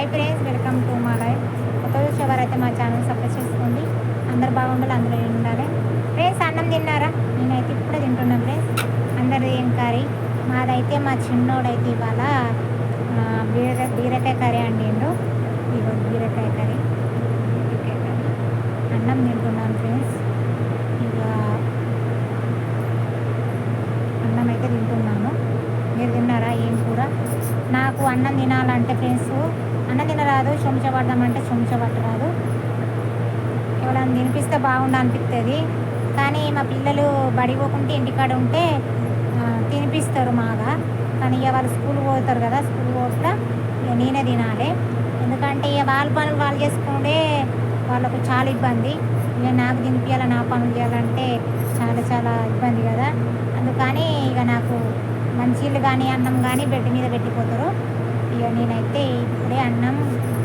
Hi friends welcome to మా life కొత్త చూసేవారైతే మా ఛానల్ సపోర్ట్ చేసుకోండి అందరు బాగుండాలి అందరూ ఉండాలి. ఫ్రెండ్స్ అన్నం తిన్నారా? నేనైతే ఇప్పుడే తింటున్నాను ఫ్రెండ్స్. అందరు ఏం కర్రీ? మాదైతే మా చిన్నోడైతే ఇవాళ బీర బీరకాయ కర్రీ అండిండు. ఇగో బీరకాయ కర్రీ. బీరకాయ కర్రీ. అన్నం తింటున్నాను ఫ్రెండ్స్. ఇక అన్నం అయితే తింటున్నాను. మీరు తిన్నారా? ఏం కూర? నాకు అన్నం తినాలంటే ఫ్రెండ్స్ అన్న తినరాదు చెంచ పడదామంటే పట్టరాదు ఎవరైనా తినిపిస్తే బాగుండు అనిపిస్తుంది కానీ మా పిల్లలు బడి పోకుంటే ఇంటికాడ ఉంటే తినిపిస్తారు మాగా. కానీ ఇక వాళ్ళు స్కూల్ పోతారు కదా స్కూల్ పోతే ఇక నేనే తినాలి. ఎందుకంటే ఇక వాళ్ళ పనులు వాళ్ళు చేసుకుంటే వాళ్ళకు చాలా ఇబ్బంది. ఇక నాకు తినిపించాలి నా పనులు చేయాలంటే చాలా చాలా ఇబ్బంది కదా. అందుకని ఇక నాకు మంచిళ్ళు కానీ అన్నం కానీ బెడ్ మీద పెట్టిపోతారు. ఇక నేనైతే ఇప్పుడే అన్నం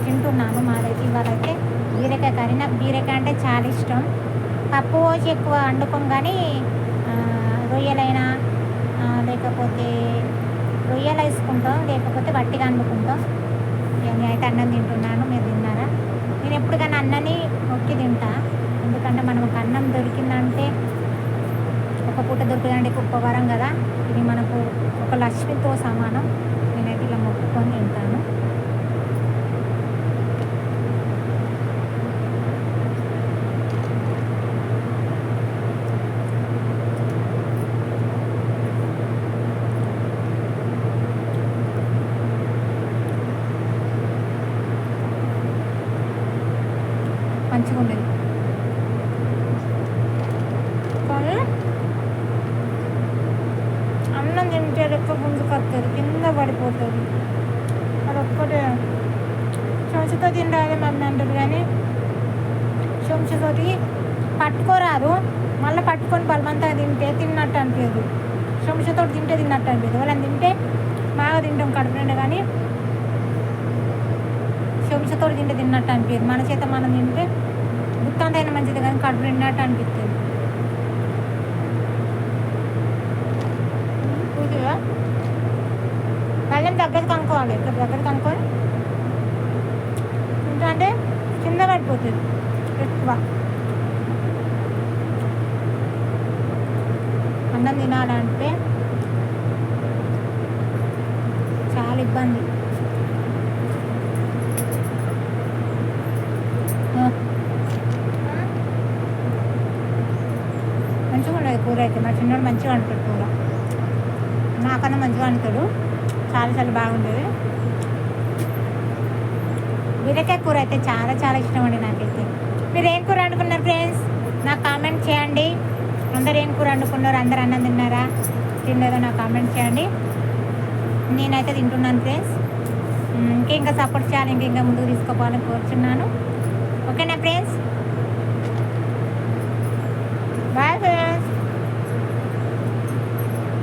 తింటున్నాను మాదైతే ఇవాళైతే బీరకాయ కర్రీ. నాకు బీరకాయ అంటే చాలా ఇష్టం. పప్పు పోసి ఎక్కువ వండుకోం కానీ రొయ్యలైనా లేకపోతే రొయ్యలు వేసుకుంటాం లేకపోతే వట్టిగా వండుకుంటాం. ఇక నేనైతే అన్నం తింటున్నాను. మీరు తిన్నారా? నేను ఎప్పుడు కానీ అన్నని నొక్కి తింటా. ఎందుకంటే మనం ఒక అన్నం దొరికిందంటే ఒక పూట దొరికిందంటే గొప్ప వరం కదా. ఇది మనకు ఒక లక్ష్మితో సమానం. నేనైతే ఇలా మొక్కుకొని తింటాను మంచిగా ఉండేది కానీ అన్నం తింటే రెక్క ముందుకు వస్తుంది కింద పడిపోతుంది అది ఒక్కటే చెంచుతో తినరాదే మమ్మీ అంటారు కానీ చెంచుతోటి పట్టుకోరాదు. మళ్ళీ పట్టుకొని బలవంతంగా తింటే తిన్నట్టు అనిపించదు చెంచుతో తింటే తిన్నట్టు అనిపించదు వాళ్ళని తింటే బాగా తింటాం కడుపు నిండా కానీ చెంచుతో తింటే తిన్నట్టు అనిపించదు మన చేత మనం తింటే గుత్తంతైన మంచిది కానీ కడుపు నిండినట్టు అనిపిస్తుంది. పూర్తిగా దగ్గర కనుక్కోవాలి. ఇక్కడ దగ్గర కనుక్కొని ఇంకా అంటే కింద పడిపోతుంది. ఎక్కువ. అన్నం తినాలంటే చాలా ఇబ్బంది. మంచిగా ఉండదు కూర అయితే. మా చిన్నోడు మంచిగా వండుతాడు కూర. నాకన్నా మంచిగా వండుతాడు. చాలా చాలా బాగుంటుంది. బీరకాయ కూర అయితే చాలా చాలా ఇష్టం అండి నాకైతే. మీరు ఏం కూర వండుకున్నారు ఫ్రెండ్స్ నాకు కామెంట్ చేయండి. అందరు ఏం కూర వండుకున్నారు? అందరు అన్నం తిన్నారా? తిన్నదో నాకు కామెంట్ చేయండి. నేనైతే తింటున్నాను ఫ్రెండ్స్ ఇంకా ఇంకా సపోర్ట్ చేయాలి ఇంకా ఇంకా ముందుకు తీసుకోపోవాలని కోరుచున్నాను. ఓకేనా ఫ్రెండ్స్